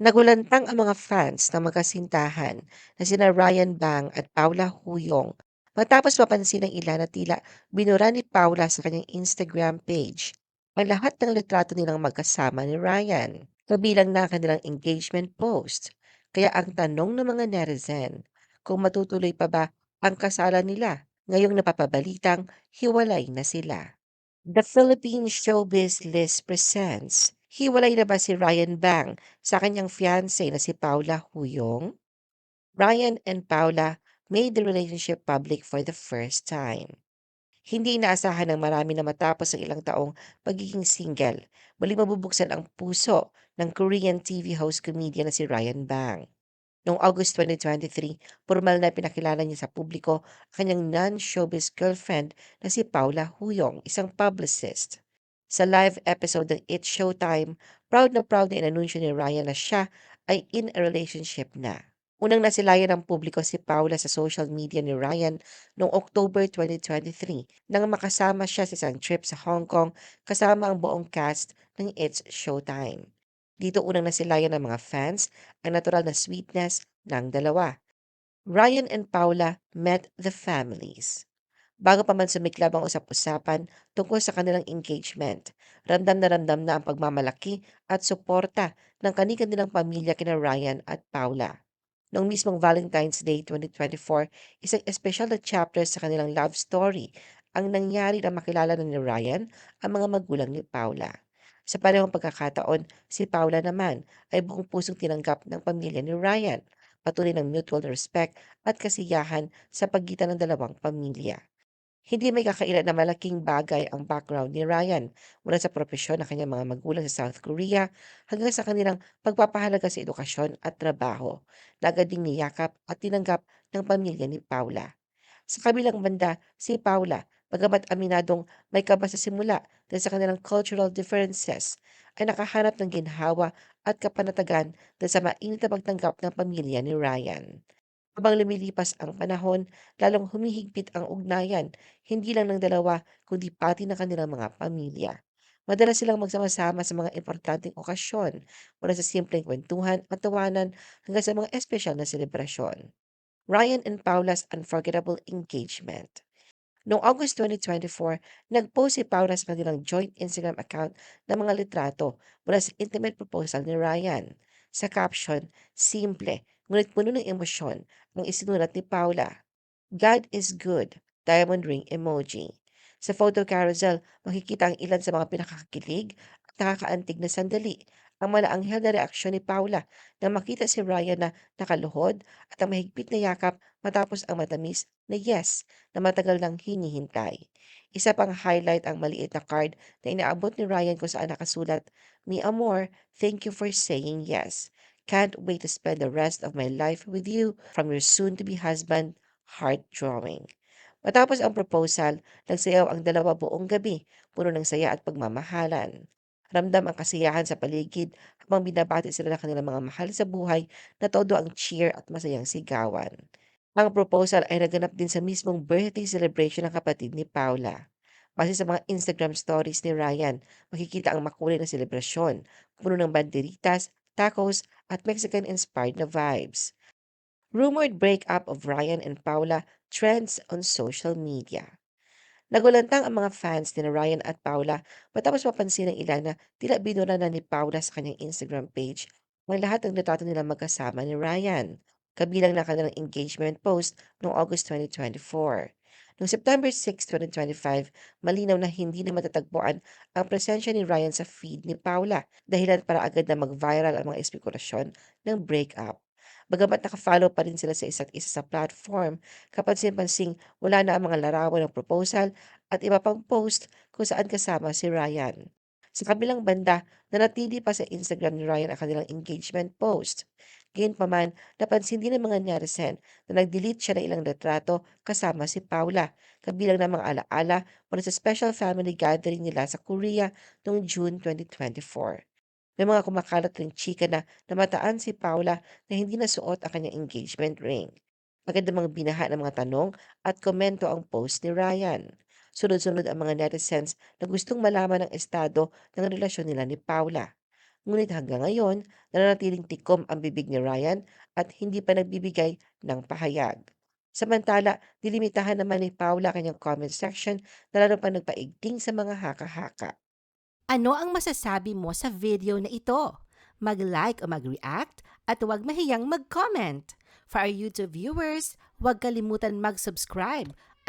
Nagulantang ang mga fans ng magkasintahan na sina Ryan Bang at Paula Huyong matapos mapansin ng ilan na tila binura ni Paula sa kanyang Instagram page ang lahat ng litrato nilang magkasama ni Ryan, kabilang na ang kanilang engagement post. Kaya ang tanong ng mga netizen kung matutuloy pa ba ang kasalan nila ngayong napapabalitang hiwalay na sila. The Philippine Showbiz List presents Hiwalay na ba si Ryan Bang sa kanyang fiancé na si Paula Huyong? Ryan and Paula made the relationship public for the first time. Hindi inaasahan ng marami na matapos ang ilang taong pagiging single, muling mabubuksan ang puso ng Korean TV host comedian na si Ryan Bang. Noong August 2023, formal na pinakilala niya sa publiko ang kanyang non-showbiz girlfriend na si Paula Huyong, isang publicist. Sa live episode ng It's Showtime, proud na proud na inanunsyo ni Ryan na siya ay in a relationship na. Unang nasilayan ng publiko si Paula sa social media ni Ryan noong October 2023 nang makasama siya sa isang trip sa Hong Kong kasama ang buong cast ng It's Showtime. Dito unang nasilayan ng mga fans ang natural na sweetness ng dalawa. Ryan and Paula met the families. Bago pa man sumiklab ang usap-usapan tungkol sa kanilang engagement, ramdam na ramdam na ang pagmamalaki at suporta ng kani-kanilang pamilya kina Ryan at Paula. Noong mismong Valentine's Day 2024, isang espesyal na chapter sa kanilang love story ang nangyari na makilala na ni Ryan ang mga magulang ni Paula. Sa panahong pagkakataon, si Paula naman ay buong pusong tinanggap ng pamilya ni Ryan, patuloy ng mutual respect at kasiyahan sa pagitan ng dalawang pamilya. Hindi may kakailan na malaking bagay ang background ni Ryan mula sa propesyon ng kanyang mga magulang sa South Korea hanggang sa kanilang pagpapahalaga sa edukasyon at trabaho na agad ding niyakap at tinanggap ng pamilya ni Paula. Sa kabilang banda, si Paula Bagamat aminadong may kaba sa simula dahil sa kanilang cultural differences, ay nakahanap ng ginhawa at kapanatagan dahil sa mainit na pagtanggap ng pamilya ni Ryan. Habang lumilipas ang panahon, lalong humihigpit ang ugnayan, hindi lang ng dalawa, kundi pati ng kanilang mga pamilya. Madalas silang magsama-sama sa mga importanteng okasyon, mula sa simpleng kwentuhan at tawanan hanggang sa mga espesyal na selebrasyon. Ryan and Paula's unforgettable engagement. Noong August 2024, nag-post si Paula sa kanilang joint Instagram account ng mga litrato mula sa intimate proposal ni Ryan. Sa caption, simple, ngunit puno ng emosyon, ang isinulat ni Paula. God is good, diamond ring emoji. Sa photo carousel, makikita ang ilan sa mga pinakakilig at nakakaantig na sandali ang malaanghel na reaksyon ni Paula nang makita si Ryan na nakaluhod at ang mahigpit na yakap matapos ang matamis na yes na matagal nang hinihintay. Isa pang highlight ang maliit na card na inaabot ni Ryan kung saan nakasulat, Mi amor, thank you for saying yes. Can't wait to spend the rest of my life with you from your soon-to-be husband, heart drawing. Matapos ang proposal, nagsayaw ang dalawa buong gabi, puno ng saya at pagmamahalan. Ramdam ang kasiyahan sa paligid habang binabati sila ng kanilang mga mahal sa buhay na todo ang cheer at masayang sigawan. Ang proposal ay naganap din sa mismong birthday celebration ng kapatid ni Paula. Base sa mga Instagram stories ni Ryan, makikita ang makulay na selebrasyon, puno ng banderitas, tacos, at Mexican-inspired na vibes. Rumored breakup of Ryan and Paula trends on social media. Nagulantang ang mga fans ni Ryan at Paula matapos mapansin ng ilan na tila binura na ni Paula sa kanyang Instagram page ang lahat ng litrato nila magkasama ni Ryan, kabilang na kanilang engagement post noong August 2024. Noong September 6, 2025, malinaw na hindi na matatagpuan ang presensya ni Ryan sa feed ni Paula dahilan para agad na mag-viral ang mga espekulasyon ng breakup. Bagamat naka-follow pa rin sila sa isa't isa sa platform, kapansin-pansing wala na ang mga larawan ng proposal at iba pang post kung saan kasama si Ryan. Sa kabilang banda, nanatili pa sa Instagram ni Ryan ang kanilang engagement post. Gayunpaman, napansin din ng mga netizen na nag-delete siya ng ilang retrato kasama si Paula, kabilang ng mga alaala mula sa special family gathering nila sa Korea noong June 2024. May mga kumakalat ring chika na namataan si Paula na hindi nasuot ang kanyang engagement ring. Namang binaha ng mga tanong at komento ang post ni Ryan. Sunod-sunod ang mga netizens na gustong malaman ang estado ng relasyon nila ni Paula. Ngunit hanggang ngayon, nananatiling tikom ang bibig ni Ryan at hindi pa nagbibigay ng pahayag. Samantala, dilimitahan naman ni Paula kanyang comment section na lalo pa nagpaigting sa mga haka-haka. Ano ang masasabi mo sa video na ito? Mag-like o mag-react at huwag mahiyang mag-comment. For our YouTube viewers, huwag kalimutan mag-subscribe